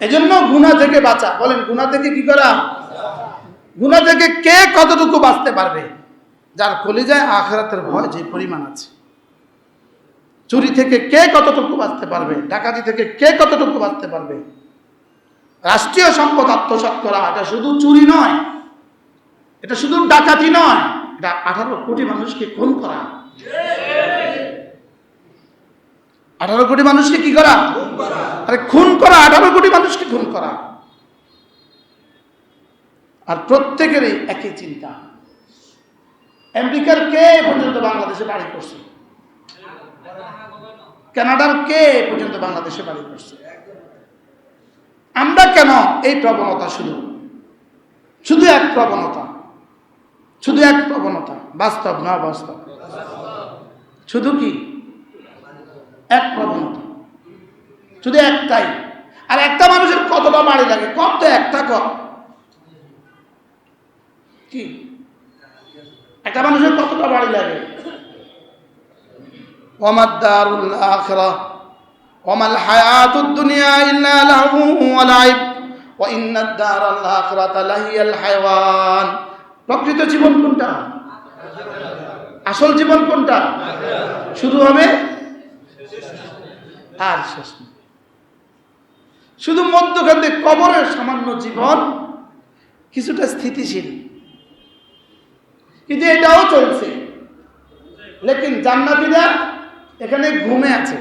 এজন্য গুণা থেকে বাঁচা। বলেন গুণা থেকে কি করা? গুণা থেকে কে কতটুকু বাঁচতে পারবে? যার কলিজায় আখরাতের ভয় যে পরিমাণ আছে। চুরি থেকে কে কতটুকু বাঁচতে পারবে? ডাকাতি থেকে কে কতটুকু বাঁচতে পারবে? রাষ্ট্রীয় সম্পদ আত্মসাৎ করা এটা শুধু চুরি নয়। এটা শুধু ডাকাতি নয়। এটা আঠারো কোটি মানুষকে খুন করা। আঠারো কোটি মানুষকে কি করা? আরে খুন করা, আঠারো কোটি মানুষকে খুন করা। আর প্রত্যেকেরই একই চিন্তা। আমেরিকার কে পর্যন্ত বাংলাদেশে বাড়ি করছে? কানাডার কে পর্যন্ত বাংলাদেশে বাড়ি করছে? আমরা কেন এই প্রবণতা শুধু শুধু এক প্রবণতা। শুধু এক প্রবণতা। বাস্তব না বাস্তব? শুধু কি? এক প্রবণতা। শুধু একটাই। আর একটা মানুষের কতটা বাড়ি লাগে? কত তো একটা কম। কি? একটা মানুষের কতটা বাড়ি লাগে? ওমাদ্দারুল আখরা। ওমাল হায়াতুদ দুনিয়া ইল্লা লাহু ওয়া লাইব। ওয়া ইন্নাদ দারাল আখিরাতা লাহিয়াল হায়াওয়ান প্রকৃত জীবন কোনটা? আসল জীবন কোনটা? শুরু হবে? আর শেষ। শুধু মধ্যখান দিয়ে কবরের সামান্য জীবন কিছুটা স্থিতিশীল। কিন্তু এটাও চলছে। লেকিন জান্নাতিরা এখানে ঘুমে আছে।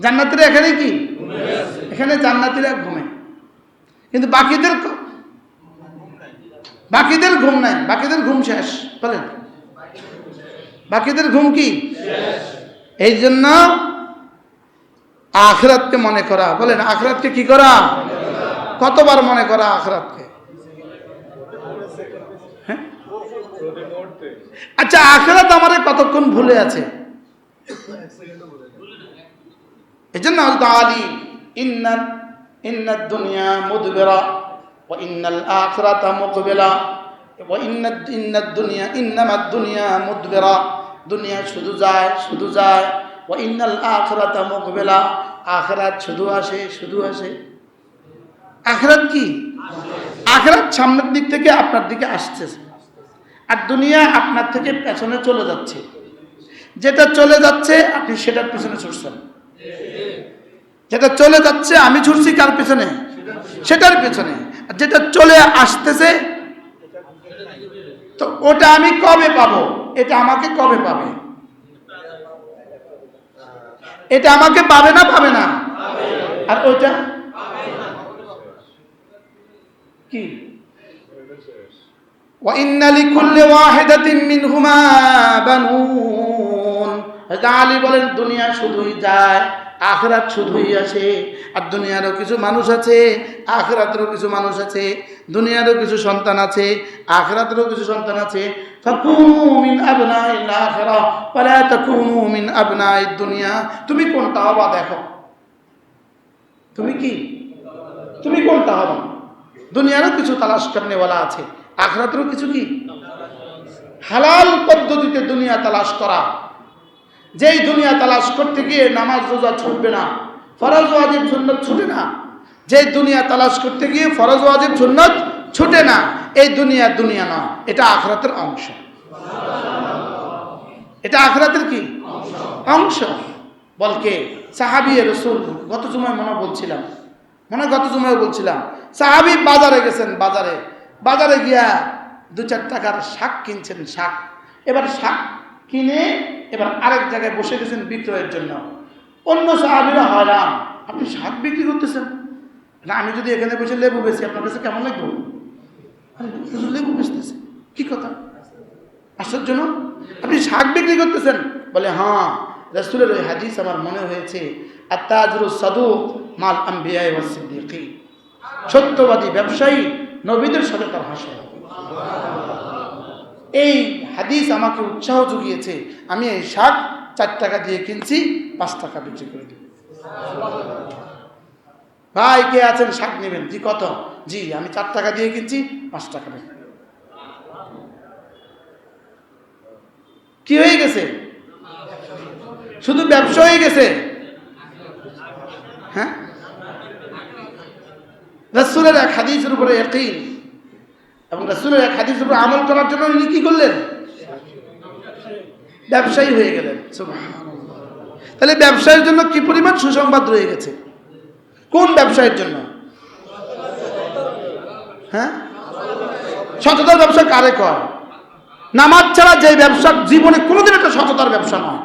জান্নাতিরা এখানে কি? এখানে জান্নাতিরা ঘুমে। কিন্তু বাকিদের বাকিদের ঘুম নাই। বাকিদের ঘুম শেষ। বলেন। বাকিদের ঘুম কি? এই জন্য আখরাতকে মনে করা। বলেন, আখরাতকে কি করা? কতবার মনে করা আখরাতকে? হ্যাঁ? আচ্ছা আখরাত আমাদের কতক্ষণ ভুলে আছে? এই জন্য আলী ইন্নার ইন্নার দুনিয়া মুদবেরা ও ইন্নাল আখরাতা মুকবেলা ও ইন্নাদ ইন্নাদ দুনিয়া, ইন্নামাদ দুনিয়া মুদবেরা। দুনিয়া শুধু যায় শুধু যায় ও ইন্নাল আখরাতা মুকবেলা আখরাত শুধু আসে শুধু আসে। আখরাত কি? আখরাত সামনের দিক থেকে আপনার দিকে আসতেছে আর দুনিয়া আপনার থেকে পেছনে চলে যাচ্ছে। যেটা চলে যাচ্ছে, আপনি সেটার পেছনে ছুটছেন। যেটা চলে যাচ্ছে, আমি ছুটছি কার পেছনে? সেটার পেছনে। আর যেটা চলে আসতেছে, তো ওটা আমি কবে পাবো? এটা আমাকে কবে পাবে? এটা আমাকে পাবে না পাবে না আর ওইটা কি وإن لكل واحدة منهما بنون হযরত আলী বলেন, দুনিয়া শুধুই যায়, আখরাত শুধুই আসে। আর দুনিয়ারও কিছু মানুষ আছে, আখরাতেরও কিছু মানুষ আছে, দুনিয়ারও কিছু সন্তান আছে, আখরাতেরও কিছু সন্তান আছে। দুনিয়া। তুমি কোনটা হবা দেখো? তুমি কি? তুমি কোনটা হবা? দুনিয়ারও কিছু তালাশ করনেওয়ালা আছে, আখরাতেরও কিছু কি? হালাল পদ্ধতিতে দুনিয়া তালাশ করা। যেই দুনিয়া তালাশ করতে গিয়ে নামাজ রোজা ছুটবে না, ফরজ ওয়াজিব সুন্নত ছুটে না, যেই দুনিয়া তালাশ করতে গিয়ে ফরজ ওয়াজিব সুন্নত ছুটে না, এই দুনিয়া দুনিয়া নয় এটা আখরাতের অংশ। এটা আখরাতের কি? অংশ। বলকে সাহাবি রসুল, গত জুমায় মনে বলছিলাম, মনে গত জুমায় বলছিলাম, সাহাবি বাজারে গেছেন বাজারে বাজারে গিয়া দু চার টাকার শাক কিনছেন, শাক। এবার শাক কিনে এবার আরেক জায়গায় বসে গেছেন বিক্রয়ের জন্য। অন্য সাহাবিরা হয়রান। আপনি শাক বিক্রি করতেছেন? না, আমি যদি এখানে বসে লেবু বেশি আপনার কাছে কেমন লাগবে? লেবু বেচতেছে। কি কথা? আশ্চর্য, না? আপনি শাক বিক্রি করতেছেন? বলে হ্যাঁ রসুলের ওই হাদিস আমার মনে হয়েছে। আর তাজরুল সাদুক মাল আম্বিয়ায় সিদ্দিকী। সত্যবাদী ব্যবসায়ী নবীদের সাথে তার হাসা এই হাদিস আমাকে উৎসাহ জুগিয়েছে। আমি এই শাক চার টাকা দিয়ে কিনছি, পাঁচ টাকা বিক্রি করে দেব। ভাই, কে আছেন? শাক নেবেন। জি, কত? জি, আমি চার টাকা দিয়ে কিনছি, পাঁচ টাকা বিক্রি কি হয়ে গেছে? শুধু ব্যবসা হয়ে গেছে? হ্যাঁ? রসুলের এক হাদিসের উপরে একই এবং রসুলের এক হাদিসের উপরে আমল করার জন্য উনি কি করলেন? ব্যবসায়ী হয়ে গেলেন। তাহলে ব্যবসায়ের জন্য কি পরিমাণ সুসংবাদ রয়ে গেছে? কোন ব্যবসায়ের জন্য? হ্যাঁ? সততার ব্যবসা কারে কর নামাজ ছাড়া যে ব্যবসা জীবনে কোনোদিন একটা সততার ব্যবসা নয়।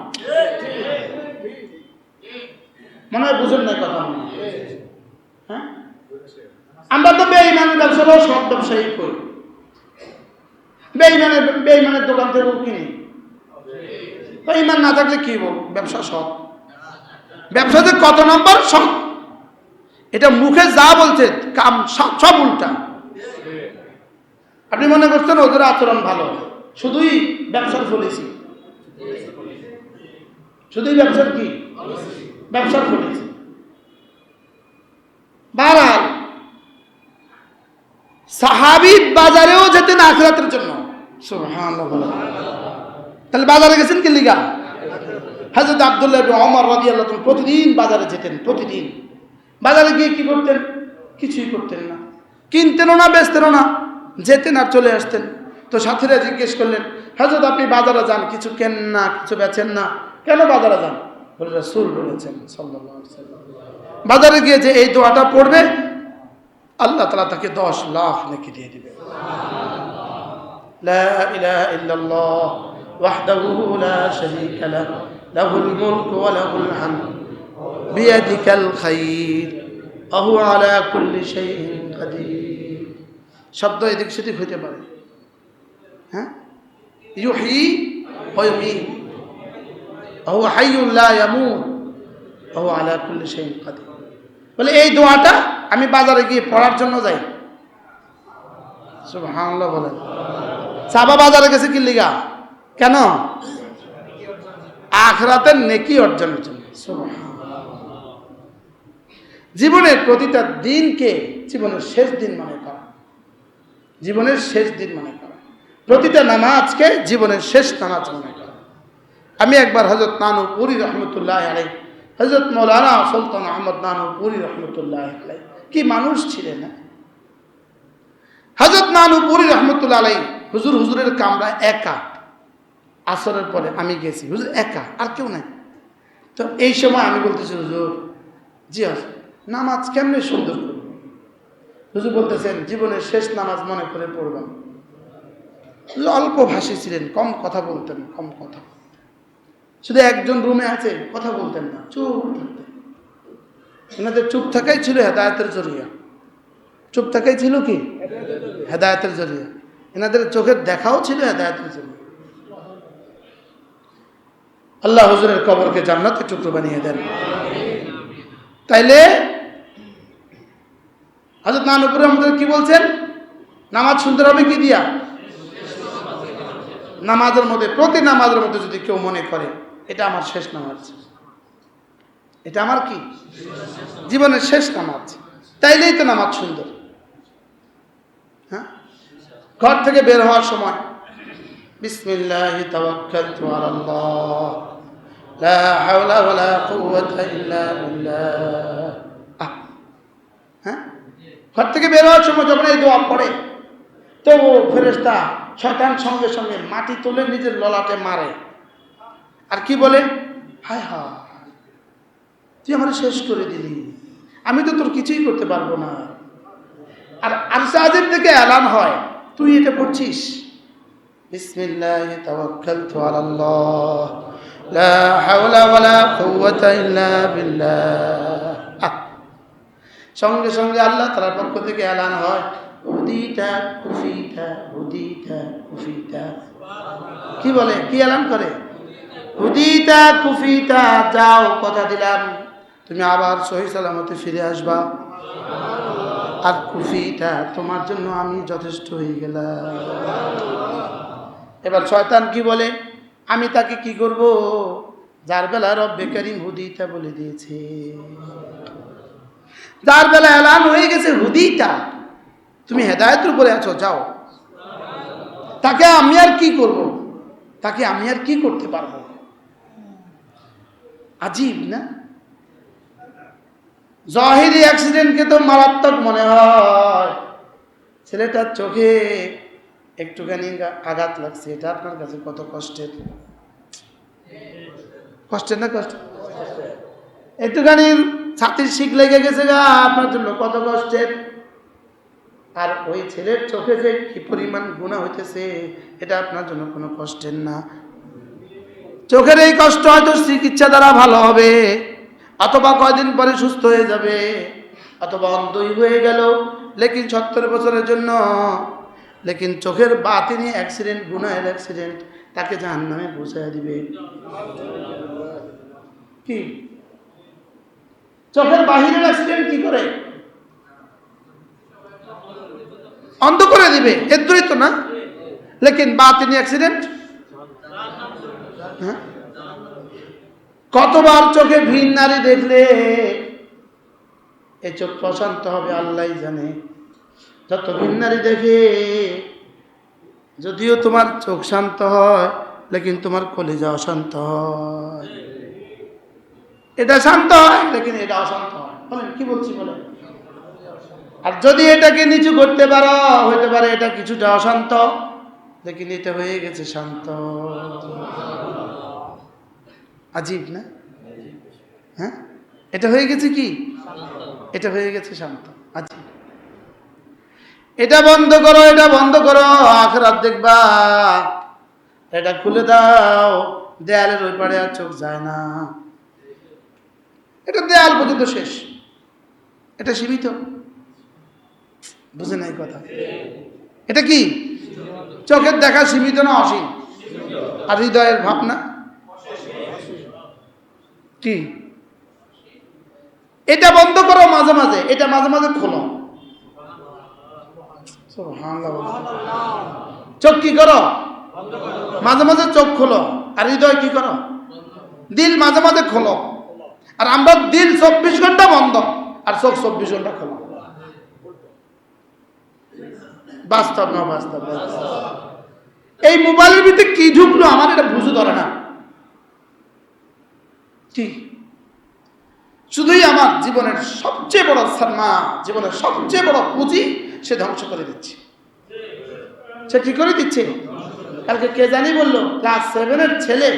মনে হয় বুঝেন না কথা হ্যাঁ। আমরা তো বেইমানের ব্যবসাটাও সব ব্যবসায়ী করি বেইমানের বেইমানের দোকান থেকেও কিনি। বেইমান না থাকলে কি ব্যবসা সৎ। ব্যবসাতে কত নম্বর? সৎ। এটা মুখে যা বলছে, কাম সব সব উল্টা। আপনি মনে করছেন ওদের আচরণ ভালো? শুধুই ব্যবসার পলিসি শুধুই ব্যবসার কি? ব্যবসার পলিসি বারাল সাহাবি বাজারেও যেতেন আখরাতের জন্য। তাহলে বাজারে গেছেন কি লিগা? হাজরত আব্দুল্লাহ ওমর রাদিয়াল্লাহু তাআলা প্রতিদিন বাজারে যেতেন, প্রতিদিন। বাজারে গিয়ে কি করতেন? কিছুই করতেন না। কিনতেনও না, বেচতেনও না, যেতেন আর চলে আসতেন। তো সাথীরা জিজ্ঞেস করলেন হাজরত আপনি বাজারে যান? কিছু কেন না, কিছু বেচেন না? কেন বাজারে যান? বলে, রাসূল বলেছেন বাজারে গিয়ে যে এই দোয়াটা পড়বে, আল্লাহ তালা তাকে দশ লাখ নাকি দিয়ে দিবে لا إله إلا الله وحده لا شريك له له الملك وله الحمد بيدك الخير وهو على كل شيء قدير শব্দ يدك সেদিক হইতে পারে হ্যাঁ ইউহি وهو حي لا يموت وهو على كل شيء قدير বলে এই দোয়াটা আমি বাজারে গিয়ে পড়ার জন্য যাই সুবহানাল্লাহ বলেন সাবা বাজারে গেছে কি লিগা? কেন? আখরাতের নেকি অর্জনের জন্য জীবনের প্রতিটা দিনকে জীবনের শেষ দিন মনে করা। জীবনের শেষ দিন মনে করা। প্রতিটা নামাজকে জীবনের শেষ নামাজ মনে করা। আমি একবার হজরত নানু পুরী রহমতুল্লাহ আলাই হজরত মৌলানা সুলতান আহমদ নানু পুরী রহমতুল্লাহ আলাই কি মানুষ ছিলেন হজরত নানু পুরী রহমতুল্লাহ আলাই হুজুর, হুজুরের কামরা একা। আসরের পরে আমি গেছি, হুজুর একা, আর কেউ নাই। তো এই সময় আমি বলতেছি, হুজুর, জি হাজর নামাজ কেমনে সুন্দর হুজুর বলতেছেন, জীবনের শেষ নামাজ মনে করে পড়বেন। অল্প ভাষী ছিলেন, কম কথা বলতেন, কম কথা। শুধু একজন রুমে আছে, কথা বলতেন না, চুপ থাকতেন। এনাদের চুপ থাকাই ছিল হেদায়তের জরিয়া। চুপ থাকাই ছিল কি? হেদায়তের জরিয়া। এনাদের চোখের দেখাও ছিল হেদায়তের জরিয়া আল্লাহ হজুরের কবরকে জান্নাতের টুকরো বানিয়ে দেন। তাইলে হাজরত নানুপুর আমাদের কি বলছেন? নামাজ সুন্দর হবে কি দিয়া? নামাজের মধ্যে, প্রতি নামাজের মধ্যে যদি কেউ মনে করে, এটা আমার শেষ নামাজ। এটা আমার কি? জীবনের শেষ নামাজ। তাইলেই তো নামাজ সুন্দর। ঘর থেকে বের হওয়ার সময়। বিসমিল্লাহ তাওয়াক্কালতু আলাল্লাহ। লা হাওলা ওয়ালা কুওয়াতা হ্যাঁ? ঘর থেকে বের হওয়ার সময় যখন এই দোয়া পড়ে তো ও ফেরেস্তা শয়তান সঙ্গে সঙ্গে মাটি তুলে নিজের ললাটে মারে। আর কি বলে? হায় হা তুই আমার শেষ করে দিলি। আমি তো তোর কিছুই করতে পারব না। আর আরসা আজিম থেকে এলান হয় তুই এটা পড়ছিস? লা সঙ্গে সঙ্গে আল্লাহ তাআলার পক্ষ থেকে এলান হয় কুফিটা কি বলে? কি এলান করে? হুদিতা কুফিতা। যাও, কথা দিলাম। তুমি আবার সহি সালামতে ফিরে আসবা। আর কুফিটা তোমার জন্য আমি যথেষ্ট হয়ে গেলাম। এবার শয়তান কি বলে? আমি তাকে কি করব? যার বেলা রব্বে করিম হুদিটা বলে দিয়েছে। যার বেলা এলান হয়ে গেছে হুদিটা, তুমি হেদায়তের উপরে আছো, যাও। তাকে আমি আর কি করব? তাকে আমি আর কি করতে পারব? আজীব না? জহিরি অ্যাক্সিডেন্টকে তো মারাত্মক মনে হয়। ছেলেটার চোখে একটুখানি আঘাত লাগছে, এটা আপনার কাছে কত কষ্টের? কষ্টের না কষ্ট? একটুখানি ছাতির শিখ লেগে গেছে গা, আপনার জন্য কত কষ্টের? আর ওই ছেলের চোখে যে কি পরিমাণ গুণা হইতেছে, এটা আপনার জন্য কোনো কষ্টের না। চোখের এই কষ্ট হয়তো চিকিৎসা দ্বারা ভালো হবে। অথবা কয়দিন পরে সুস্থ হয়ে যাবে। অথবা অন্ধই হয়ে গেল। লেকিন সত্তর বছরের জন্য। লেকিন চোখের বাতিনি অ্যাক্সিডেন্ট গুনাহের অ্যাক্সিডেন্ট তাকে জাহান নামে বুঝাই দিবে। কি? চোখের বাহিরের অ্যাক্সিডেন্ট কি করে? অন্ধ করে দিবে। এর দূরই তো না। লেকিন বাতিনি অ্যাক্সিডেন্ট কতবার চোখে ভিন নারী দেখলে এ চোখ প্রশান্ত হবে, আল্লাহ জানে। যত ভিন নারী দেখে, যদিও তোমার চোখ শান্ত হয়, লেকিন তোমার কলিজা অশান্ত হয়। এটা শান্ত হয়, লেকিন এটা অশান্ত হয়। বলেন, কি বলছি বলেন? আর যদি এটাকে নিচু করতে পারো, হইতে পারে এটা কিছুটা অশান্ত, লেকিন এটা হয়ে গেছে শান্ত। আজীব না? হ্যাঁ? এটা হয়ে গেছে কি? এটা হয়ে গেছে শান্ত, আজীব। এটা বন্ধ করো, এটা বন্ধ করো, আখরাত দেখবা। এটা খুলে দাও, দেয়ালের ওই পারে আর চোখ যায় না। এটা দেয়াল পর্যন্ত শেষ। এটা সীমিত। বুঝে নাই কথা? এটা কি? চোখের দেখা সীমিত না অসীম? আর হৃদয়ের ভাবনা? কি? এটা বন্ধ করো মাঝে মাঝে, এটা মাঝে মাঝে খোলো। চোখ কি করো? মাঝে মাঝে চোখ খোলো। আর হৃদয় কি করো? দিল মাঝে মাঝে খোলো। আর আমরা দিল চব্বিশ ঘণ্টা বন্ধ, আর চোখ চব্বিশ ঘণ্টা খোলো। বাস্তব না বাস্তব। এই মোবাইলের ভিতরে কি ঢুকলো আমার এটা বুঝে ধরে না। কি শুধুই আমার জীবনের সবচেয়ে বড় সালমা জীবনের সবচেয়ে বড় পুঁজি সে ধ্বংস করে দিচ্ছে। সে কি করে দিচ্ছে? কালকে কে জানি বলল ক্লাস সেভেনের ছেলে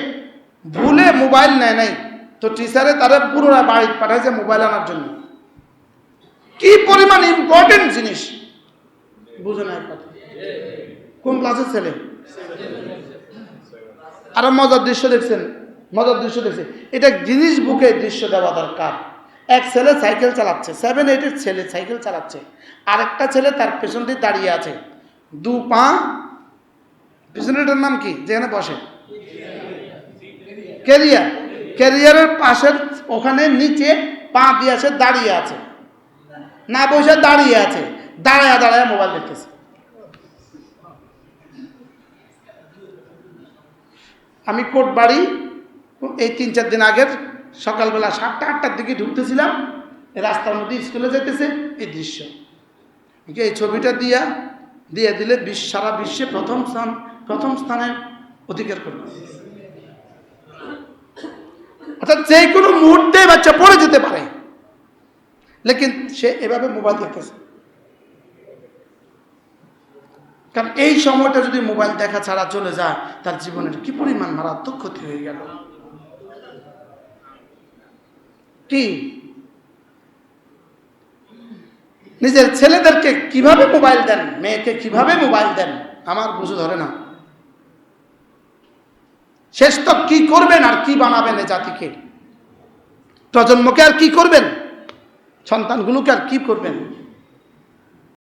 ভুলে মোবাইল নেয় নাই। তো টিচারে তারা পুরোরা বাড়ি পাঠাইছে মোবাইল আনার জন্য। কি পরিমাণ ইম্পর্টেন্ট জিনিস? বুঝে নাই কথা। কোন ক্লাসের ছেলে? আরও মজার দৃশ্য দেখছেন। মজার দৃশ্য দেখছেন এটা জিনিস বুকে দৃশ্য দেওয়া দরকার। এক ছেলে সাইকেল চালাচ্ছে সেভেন এইটের ছেলে সাইকেল চালাচ্ছে। আরেকটা ছেলে তার পেছন দিয়ে দাঁড়িয়ে আছে। দু পা পিছনেটার নাম কি? যেখানে বসে। ক্যারিয়ার ক্যারিয়ারের পাশের ওখানে নিচে পা দিয়ে আছে দাঁড়িয়ে আছে। না বসে দাঁড়িয়ে আছে। দাঁড়ায় দাঁড়ায় মোবাইল দেখতেছে। আমি কোট বাড়ি এই তিন চার দিন আগের সকালবেলা সাতটা, আটটার দিকে ঢুকতেছিলাম রাস্তার মধ্যে স্কুলে যেতেছে এই দৃশ্য। এই ছবিটা দিয়া, দিয়ে দিলে বিশ্ব সারা বিশ্বে প্রথম স্থান, প্রথম স্থানে অধিকার করবে অর্থাৎ যে কোনো মুহূর্তে বাচ্চা পড়ে যেতে পারে, লেকিন সে এভাবে মোবাইল দেখতেছে। কারণ এই সময়টা যদি মোবাইল দেখা ছাড়া চলে যায়, তার জীবনের কি পরিমাণ মারাত্মক ক্ষতি হয়ে গেল। কি? নিজের ছেলেদেরকে কীভাবে মোবাইল দেন? মেয়েকে কীভাবে মোবাইল দেন? আমার বুঝে ধরে না। শেষ তো কি করবেন আর কি বানাবেন এ জাতিকে? প্রজন্মকে আর কি করবেন? সন্তানগুলোকে আর কি করবেন?